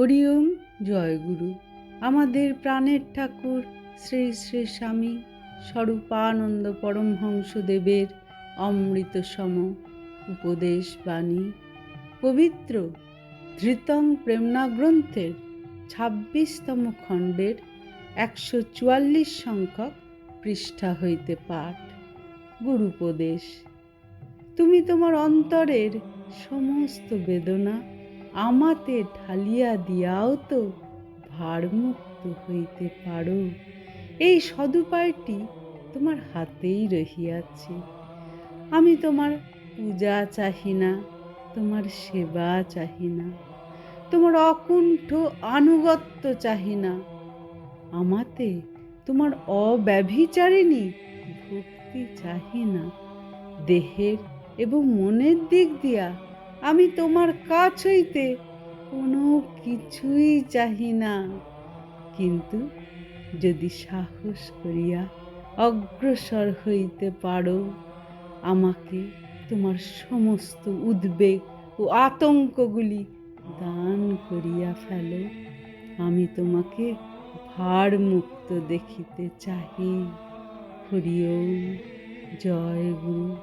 হরিওম জয়গুরু আমাদের প্রাণের ঠাকুর শ্রী শ্রী স্বামী স্বরূপানন্দ পরমহংসদেবের অমৃত সম উপদেশ বাণী। পবিত্র ধৃতং প্রেমনা গ্রন্থের ছাব্বিশতম খণ্ডের একশো চুয়াল্লিশ সংখ্যক পৃষ্ঠা হইতে পাঠ। গুরুপদেশ, তুমি তোমার অন্তরের সমস্ত বেদনা আমাতে ঢালিয়া দিয়াও তো ভারমুক্ত হইতে পারো। এই সদুপায়টি তোমার হাতেই রহিয়াছে। আমি তোমার পূজা চাহি না, তোমার সেবা চাহি না, তোমার অকুণ্ঠ আনুগত্য চাহি না। আমাতে তোমার অব্যভিচারিণী ভক্তি চাহি না। দেহের এবং মনের দিক দিয়া আমি তোমার কাছ হইতে কোনো কিছুই চাহি না। কিন্তু যদি সাহস করিয়া অগ্রসর হইতে পারো, আমাকে তোমার সমস্ত উদ্বেগ ও আতঙ্কগুলি দান করিয়া ফেলো। আমি তোমাকে ভারমুক্ত দেখিতে চাহি। হরিওম জয় গুরু।